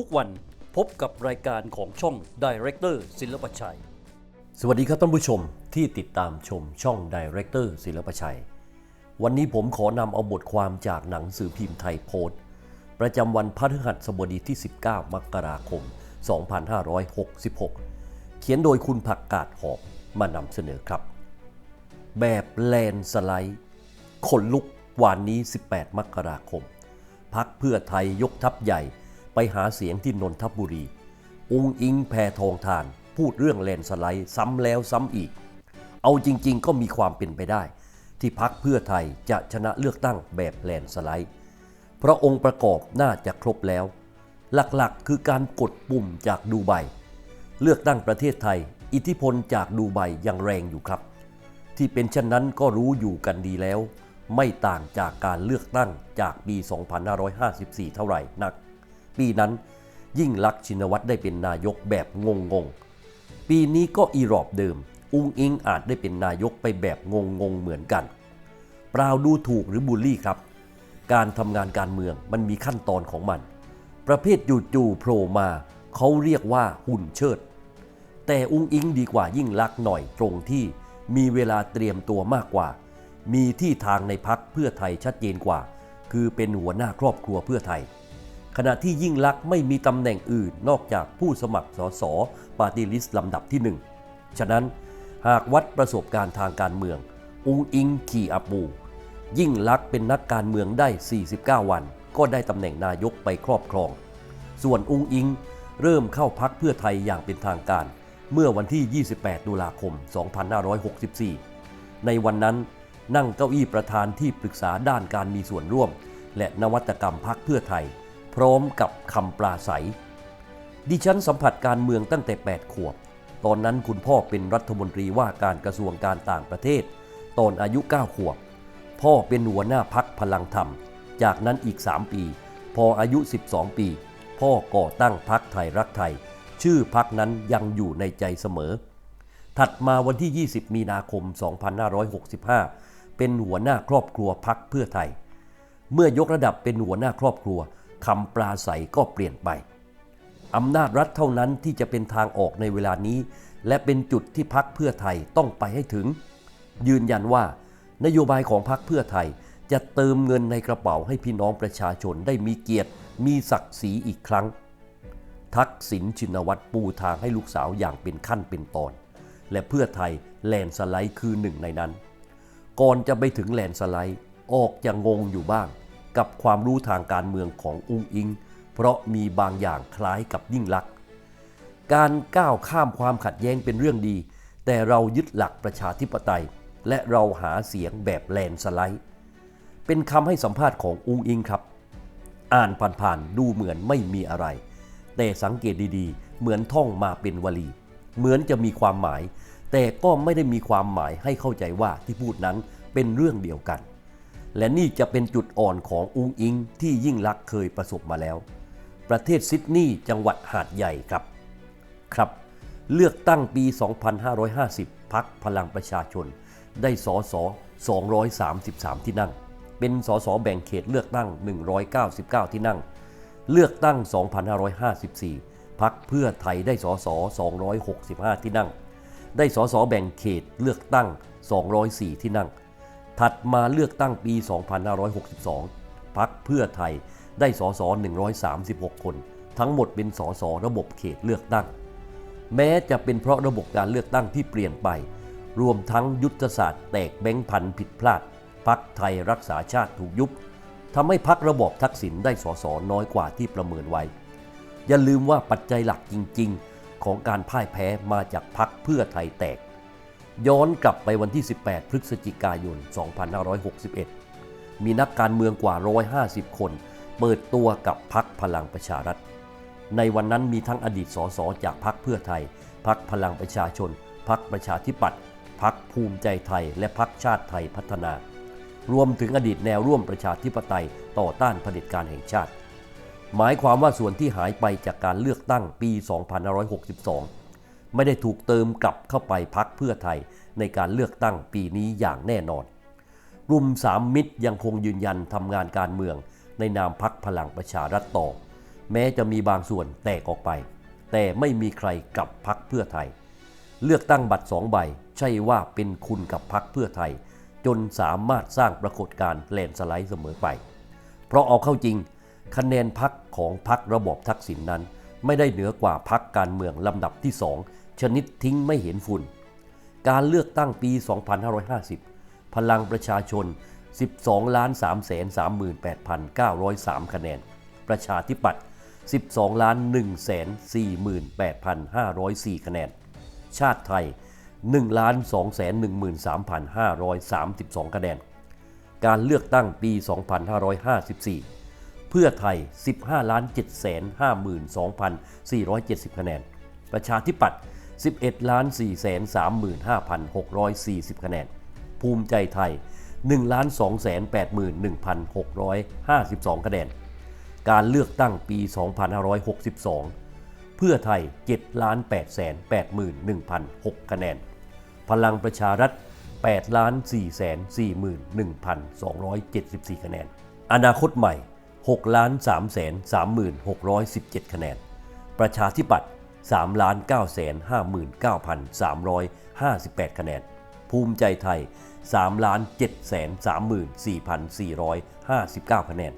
ทุกวันพบกับรายการของช่อง Director ศิลปชัย สวัสดีครับท่านผู้ชมที่ติดตามชมช่อง Director ศิลปชัย วันนี้ผมขอนำเอาบทความจากหนังสือพิมพ์ไทยโพสต์ ประจำวันพฤหัสบดีที่ 19 มกราคม 2566 เขียนโดยคุณผักกาดหอบมานำเสนอครับ แบบแลนสไลด์ขนลุกวันนี้ 18 มกราคมพักเพื่อไทยยกทัพใหญ่ ไปหาเสียงที่นนทบุรี องอิงแพทองทาน พูดเรื่องแลนสไลด์ซ้ำแล้วซ้ำอีก เอาจริง ๆ ก็มีความเป็นไปได้ ที่พักเพื่อไทยจะชนะเลือกตั้งแบบแลนสไลด์ เพราะองค์ประกอบน่าจะครบแล้ว หลักๆ คือการกดปุ่มจากดูไบเลือกตั้งประเทศไทย อิทธิพลจากดูไบยังแรงอยู่ครับ ที่เป็นเช่นนั้นก็รู้อยู่กันดีแล้ว ไม่ต่างจากการเลือกตั้งจากปี 2554 เท่าไหร่นัก ปีนั้น ยิ่งลักษณ์ชินวัตรได้เป็นนายกแบบงงๆปีนี้ก็อีรอบเดิม อุงอิงอาจได้เป็นนายกไปแบบงงๆเหมือนกัน เปล่าดูถูกหรือบูลลี่ครับ การทำงานการเมืองมันมีขั้นตอนของมัน ประเภทจู่ๆโผล่มาเขาเรียกว่าหุ่นเชิด แต่อุ้งอิงดีกว่ายิ่งลักษณ์หน่อยตรงที่มีเวลาเตรียมตัวมากกว่า มีที่ทางในพักเพื่อไทยชัดเจนกว่า คือเป็นหัวหน้าครอบครัวเพื่อไทย ขณะที่ยิ่งลักษณ์ไม่มีตำแหน่งอื่นนอกจากผู้สมัครสสปาร์ตี้ลิสต์ลำดับที่หนึ่งฉะนั้นหากวัดประสบการณ์ทางการเมืองอุงอิงขี่อับบูยิ่งลักษณ์เป็นนักการเมืองได้ 49 วัน ก็ได้ตำแหน่งนายกไปครอบครอง ส่วนอุงอิงเริ่มเข้าพักเพื่อไทยอย่างเป็นทางการ เมื่อวันที่ 28 ตุลาคม 2564 ในวันนั้นนั่งเก้าอี้ประธานที่ปรึกษาด้านการมีส่วนร่วม และนวัตกรรมพักเพื่อไทย พร้อมกับคำปราศัย ดิฉันสัมผัสการเมืองตั้งแต่ 8 ขวบ ตอนนั้นคุณพ่อเป็นรัฐมนตรีว่าการกระทรวงการต่างประเทศ ตอนอายุ 9 ขวบ พ่อเป็นหัวหน้าพักพลังธรรม จากนั้นอีก 3 ปี พออายุ 12 ปี พ่อก่อตั้งพักไทยรักไทย ชื่อพักนั้นยังอยู่ในใจเสมอ ถัดมาวันที่ 20 มีนาคม 2565 เป็นหัวหน้าครอบครัวพักเพื่อไทย เมื่อยกระดับเป็นหัวหน้าครอบครัว คำปราศัยก็เปลี่ยนไปอำนาจรัฐเท่านั้นที่จะเป็นทางออกในเวลานี้ และเป็นจุดที่พักเพื่อไทยต้องไปให้ถึง ยืนยันว่านโยบายของพักเพื่อไทยจะเติมเงินในกระเป๋าให้พี่น้องประชาชนได้มีเกียรติ มีศักดิ์ศรีอีกครั้ง ทักษิณชินวัตรปูทางให้ลูกสาวอย่างเป็นขั้นเป็นตอน และเพื่อไทยแลนด์สไลด์คือหนึ่งในนั้น ก่อนจะไปถึงแลนด์สไลด์ออกจะงงอยู่บ้าง กับความรู้ทางการเมืองของอุ้งอิง เพราะมีบางอย่างคล้ายกับยิ่งลักษณ์การก้าวข้ามความขัดแย้งเป็นเรื่องดี แต่เรายึดหลักประชาธิปไตย และเราหาเสียงแบบแลนสไลด์ เป็นคำให้สัมภาษณ์ของอุ้งอิงครับ อ่านผ่านๆดูเหมือนไม่มีอะไร แต่สังเกตดีๆ เหมือนท่องมาเป็นวลี เหมือนจะมีความหมาย แต่ก็ไม่ได้มีความหมายให้เข้าใจว่าที่พูดนั้นเป็นเรื่องเดียวกัน และนี่จะเป็นจุดอ่อนของอุ้งอิงที่ยิ่งลักษณ์เคยประสบมาแล้ว ประเทศซิดนีย์จังหวัดหาดใหญ่ครับ ครับ เลือกตั้งปี 2550 พักพลังประชาชน ได้สอสอ233 ที่นั่ง เป็นสอสอแบ่งเขตเลือกตั้ง 199 ที่นั่ง เลือกตั้ง 2554 พักเพื่อไทยได้สอสอ265 ที่นั่ง ได้สอสอแบ่งเขตเลือกตั้ง 204 ที่นั่ง ถัดมาเลือกตั้งปี 2562 พักเพื่อไทยได้สส136 คน ทั้งหมดเป็นสสระบบเขตเลือกตั้ง แม้จะเป็นเพราะระบบการเลือกตั้งที่เปลี่ยนไป รวมทั้งยุทธศาสตร์แตกแบงค์พันผิดพลาด พักไทยรักษาชาติถูกยุบทำให้พักระบอบทักษิณได้สสน้อยกว่าที่ประเมินไว้ อย่าลืมว่าปัจจัยหลักจริง ๆ ของการพ่ายแพ้มาจากพักเพื่อไทยแตก ย้อนกลับไปวันที่ 18 พฤศจิกายน 2561 มีนักการเมืองกว่า 150 คน เปิดตัวกับพักพลังประชารัฐ ในวันนั้นมีทั้งอดีตสสจากพักเพื่อไทย พักพลังประชาชน พักประชาธิปัตย์ พักภูมิใจไทย และพักชาติไทยพัฒนา รวมถึงอดีตแนวร่วมประชาธิปไตยต่อต้านเผด็จการแห่งชาติ หมายความว่าส่วนที่หายไปจากการเลือกตั้งปี 2562 ไม่ได้ถูกเติมกลับเข้าไปพักเพื่อไทยในการเลือกตั้งปีนี้อย่างแน่นอน กลุ่มสามมิตรยังคงยืนยันทำงานการเมือง ในนามพักพลังประชารัฐต่อ แม้จะมีบางส่วนแตกออกไป แต่ไม่มีใครกลับพักเพื่อไทย เลือกตั้งบัตรสองใบ ใช่ว่าเป็นคุณกับพักเพื่อไทย จนสามารถสร้างปรากฏการณ์แลนสไลด์เสมอไป เพราะเอาเข้าจริง คะแนนพักของพักระบอบทักษิณนนั้น ไม่ได้เหนือกว่าพักการเมืองลำดับที่สอง ชนิดทิ้งไม่เห็นฝุ่น การเลือกตั้งปี 2550 พลังประชาชน 12ล้าน3 3 8 9 0 3 คะแนน ประชาธิปัตย์ 12ล้าน1 4 8 5 0 4 คะแนน ชาติไทย 1ล้าน2 1 3 5 3 2 คะแนน การเลือกตั้งปี 2554เพื่อไทย 15 ล้าน7 5 2 4 7 0 คะแนน ประชาธิปัตย์ 11ล้าน4 3 5 6 4 0 คะแนน ภูมิใจไทย 1 ล้าน2 8 1 6 5 2 คะแนน การเลือกตั้งปี 2562 เพื่อไทย 7 ล้าน8แสน8 1 0 0 6 คะแนน พลังประชารัฐ 8 ล้าน4แสน4 1 274 คะแนน อนาคตใหม่ 6 ล้าน3แสน3 617 คะแนน ประชาธิปัตย์ 3ล้าน9แสน59,358 คะแนน ภูมิใจไทย3ล้าน7แสน34,459 คะแนน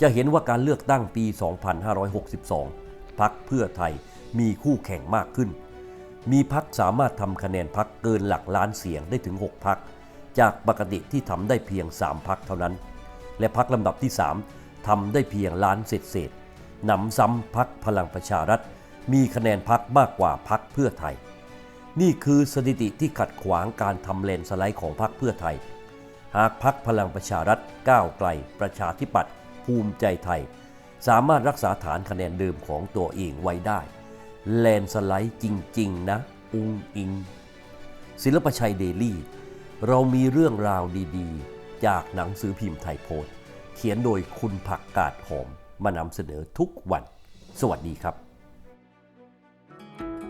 จะเห็นว่าการเลือกตั้งปี 2562 พักเพื่อไทยมีคู่แข่งมากขึ้น มีพักสามารถทำคะแนนพักเกินหลักล้านเสียงได้ถึง 6 พัก จากปกติที่ทำได้เพียง 3 พักเท่านั้น และพักลำดับที่ 3ทำได้เพียงล้านเศษเศษหนำซ้ำพักพลังประชารัฐ มีคะแนนพักมากกว่าพักเพื่อไทย นี่คือสถิติที่ขัดขวางการทำเลนสไลด์ของพักเพื่อไทย หากพักพลังประชารัฐก้าวไกล ประชาธิปัตย์ภูมิใจไทย สามารถรักษาฐานคะแนนเดิมของตัวเองไว้ได้ แลนสไลด์จริง ๆ นะ อุงอิง ศิลปชัยเดลี่ เรามีเรื่องราวดีๆ จากหนังสือพิมพ์ไทยโพสต์เขียนโดยคุณผักกาดหอมมานำเสนอทุกวัน สวัสดีครับ